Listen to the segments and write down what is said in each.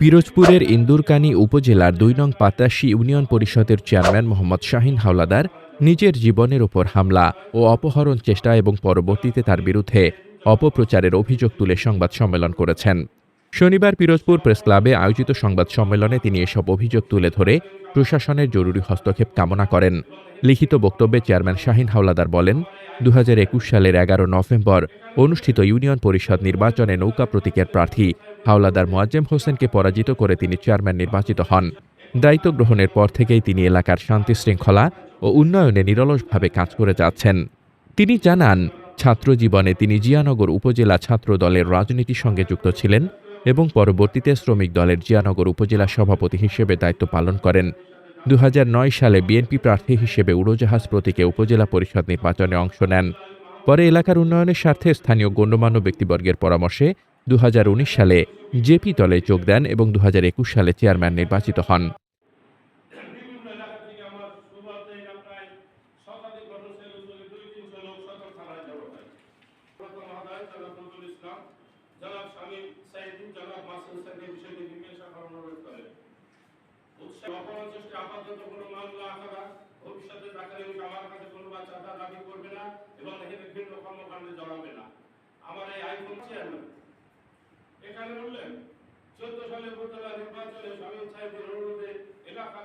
পিরোজপুরের ইন্দুরকানী উপজেলার দুই নং পাতাশি ইউনিয়ন পরিষদের চেয়ারম্যান মোহাম্মদ শাহিন হাওলাদার নিজের জীবনের ওপর হামলা ও অপহরণ চেষ্টা এবং পরবর্তীতে তার বিরুদ্ধে অপপ্রচারের অভিযোগ তুলে সংবাদ সম্মেলন করেছেন। শনিবার পিরোজপুর প্রেস ক্লাবে আয়োজিত সংবাদ সম্মেলনে তিনি এসব অভিযোগ তুলে ধরে প্রশাসনের জরুরি হস্তক্ষেপ কামনা করেন। লিখিত বক্তব্যে চেয়ারম্যান শাহিন হাওলাদার বলেন দু হাজার একুশ সালের এগারো নভেম্বর অনুষ্ঠিত ইউনিয়ন পরিষদ নির্বাচনে নৌকা প্রতীকের প্রার্থী হাওলাদার মোয়াজ্জেম হোসেনকে পরাজিত করে তিনি চেয়ারম্যান নির্বাচিত হন। দায়িত্ব গ্রহণের পর থেকেই তিনি এলাকার শান্তি শৃঙ্খলা ও উন্নয়নে নিরলসভাবে কাজ করে যাচ্ছেন। তিনি জানান ছাত্র জীবনে তিনি জিয়ানগর উপজেলা ছাত্র দলের রাজনীতির সঙ্গে যুক্ত ছিলেন এবং পরবর্তীতে শ্রমিক দলের জিয়ানগর উপজেলা সভাপতি হিসেবে দায়িত্ব পালন করেন। দু হাজার নয় সালে বিএনপি প্রার্থী হিসেবে উড়োজাহাজ প্রতীকে উপজেলা পরিষদ নির্বাচনে অংশ নেন। পরে এলাকার উন্নয়নের স্বার্থে স্থানীয় গণ্যমান্য ব্যক্তিবর্গের পরামর্শে দু হাজার উনিশ সালে জেপি দলে যোগ দেন এবং দু হাজার একুশ সালে চেয়ারম্যান নির্বাচিত হন বিভিন্ন এলাকা থেকে আমার সুবাদে এলাকায় শতাধিক মোটরসাইকেল চলে দুই তিনশো লোক সদর থানায় জড়ো হয় প্রথম আদায় জনাব নজরুল ইসলাম জনাব স্বামী সাইদুল জনাব মাসুদ বিষয়টি মীমাংসা করার অনুরোধ করেন উৎসাহ অপরাধ চেষ্টা আপাতত কোনো মামলা আকারা ভবিষ্যতে চাকরি আমার কাছে কোনো বা চাঁদা দাবি করবে না এবং এখানে ভিন্ন কর্মকাণ্ডে জড়াবে না। আমার এই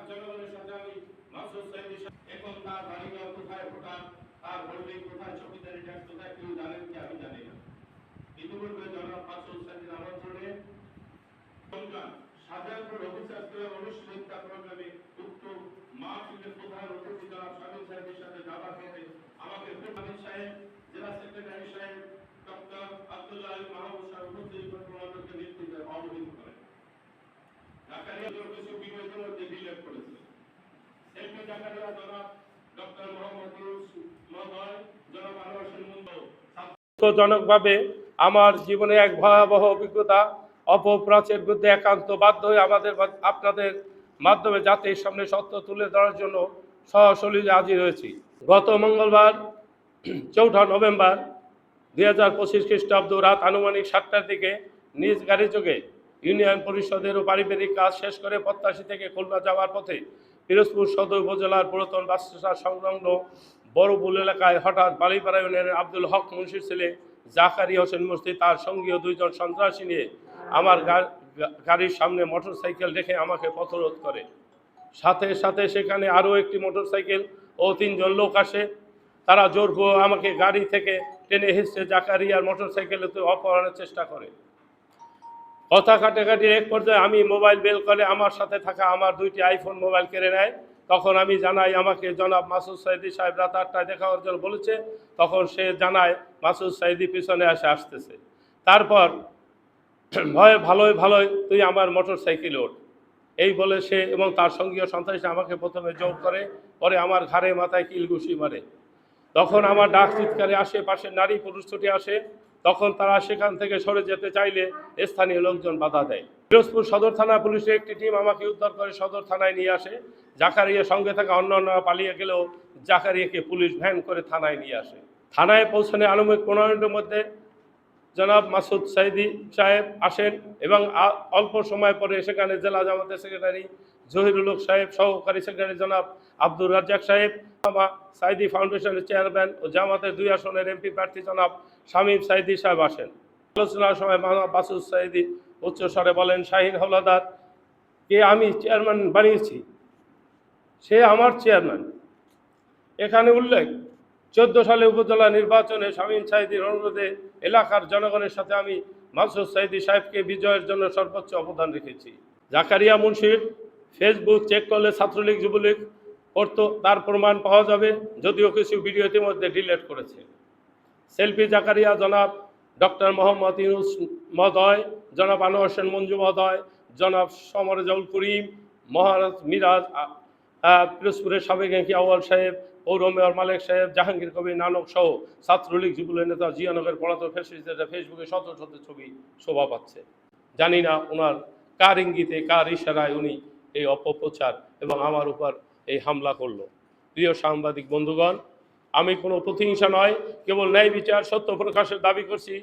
জনগণের আমন্ত্রণে সন্তান অনুষ্ঠিত প্রোগ্রামে উক্ত প্রধান অতিথি স্বামী সাহেবের সাথে যাওয়া হতে আমাকে সাহেব, জেলা সেক্রেটারি সাহেব, ডক্টর আব্দুল্লাহ আলী মাহমুদ সাহেব উপস্থিত নেতৃত্বে অবহিত করেন। কিছু ডিলেট করেছে। ডক্টর মোহাম্মদ মহোদয়, জনাব আনোয়ার দুঃখজনকভাবে আমার জীবনে এক ভয়াবহ অভিজ্ঞতা অপপ্রাচের বিরুদ্ধে একান্ত বাধ্য হয়ে আমাদের আপনাদের মাধ্যমে জাতির সামনে সত্য তুলে ধরার জন্য সহশলীলে হাজির হয়েছি। গত মঙ্গলবার, চৌঠা নভেম্বর দুই হাজার পঁচিশ খ্রিস্টাব্দ রাত আনুমানিক সাতটার দিকে নিজ গাড়ি যোগে ইউনিয়ন পরিষদের ও পারিবারিক কাজ শেষ করে প্রত্যাশী থেকে খুলনা যাওয়ার পথে পিরোজপুর সদর উপজেলার পুরাতন বাসস্টেশন সংলগ্ন বড়বুল এলাকায় হঠাৎ বালিপাড়া ইউনিয়নের আব্দুল হক মুন্সির ছেলে জাকারি হোসেন মুস্তি তার সঙ্গীয় দুইজন সন্ত্রাসী নিয়ে আমার গাড়ির সামনে মোটরসাইকেল রেখে আমাকে পথরোধ করে। সাথে সাথে সেখানে আরও একটি মোটরসাইকেল ও তিনজন লোক আসে। তারা জোর করে আমাকে গাড়ি থেকে টেনে হেসে জাকারিয়ার মোটরসাইকেলেতে অপহরণের চেষ্টা করে। কথা কাটাকাটির এক পর্যায়ে আমি মোবাইল বেল করে আমার সাথে থাকা আমার দুইটি আইফোন মোবাইল কেড়ে নেয়। তখন আমি জানাই, আমাকে জনাব মাসুদ সাইদি সাহেব রাত আটটায় দেখা করার জন্য বলেছে। তখন সে জানায়, মাসুদ সাইদি পিছনে আসে আসতেছে। তারপর ভয়ে ভালোই ভালোই তুই আমার মোটর সাইকেল ওঠ। এই বলে সে এবং তার সঙ্গীয় সন্ত্রাসী আমাকে প্রথমে জোর করে, পরে আমার ঘাড়ে, মাথায় কিলঘুষি মারে। তখন আমার ডাক চিৎকারে আশেপাশে নারী পুরুষ ছুটে আসে। তখন তারা সেখান থেকে সরে যেতে চাইলে স্থানীয় লোকজন বাধা দেয়। পিরোজপুর সদর থানা পুলিশের একটি টিম আমাকে উদ্ধার করে সদর থানায় নিয়ে আসে। জাকারিয়া সঙ্গে থাকা অন্যান্যরা পালিয়ে গেলেও জাকারিয়াকে পুলিশ ভ্যান করে থানায় নিয়ে আসে। থানায় পৌঁছানো আনুমানিক পনেরো মিনিটের মধ্যে জনাব মাসুদ সাইদি সাহেব আসেন এবং অল্প সময় পরে সেখানে জেলা জামাতের সেক্রেটারি জহিরুল হক সাহেব, সহকারী সেক্রেটারি জনাব আব্দুর রাজ্জাক সাহেব আমা সাইদি ফাউন্ডেশনের চেয়ারম্যান ও জামাতের দুই আসনের এমপি প্রার্থী জনাব শামীম সাইদি সাহেব আসেন। আলোচনার সময় মানব মাসুদ সাইদি উচ্চস্বরে বলেন, শাহিন হলাদার, কে আমি চেয়ারম্যান বানিয়েছি? সে আমার চেয়ারম্যান। এখানে উল্লেখ চোদ্দ সালে উপজেলা নির্বাচনে শামীম সাইদির অনুরোধে এলাকার জনগণের সাথে আমি মাসুদ সাইদি সাহেবকে বিজয়ের জন্য সর্বোচ্চ অবদান রেখেছি। জাকারিয়া মুন্সির ফেসবুক চেক করলে ছাত্রলীগ, যুবলীগ করতো তার প্রমাণ পাওয়া যাবে, যদিও কিছু ভিডিও ইতিমধ্যে ডিলেট করেছে। সেলফি জাকারিয়া জনাব ডক্টর মোহাম্মদ ইউনুস মহোদয়, জনাব আনোয়ার হোসেন মঞ্জু মহোদয়, জনাব সমরজাউল করিম, মহারাজ মিরাজ পিরোজপুরের সাবেক এমপি আউয়াল সাহেব পৌর মেয়র মালেক সাহেব, জাহাঙ্গীর কবির, নানক সহ ছাত্রলীগ, যুবলীগ নেতা, জিয়ানগর পলাতক ফেসিলিটিতে ফেসবুকে শত শত ছবি শোভা পাচ্ছে। জানি না ওনার কার ইঙ্গিতে, কার ইশারায় উনি এই অপপ্রচার এবং আমার উপর এই হামলা করল। প্রিয় সাংবাদিক বন্ধুগণ, আমি কোনো প্রতিহিংসা নয়, কেবল ন্যায় বিচার, সত্য প্রকাশের দাবি করছি,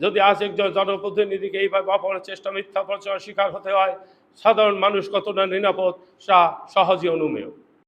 যদি আজ একজন জনপ্রতিনিধিকে এইভাবে অপহরণের চেষ্টা মিথ্যা প্রচার শিকার হতে হয়, সাধারণ মানুষ কতটা নিরাপদ তা সহজে অনুমেয়।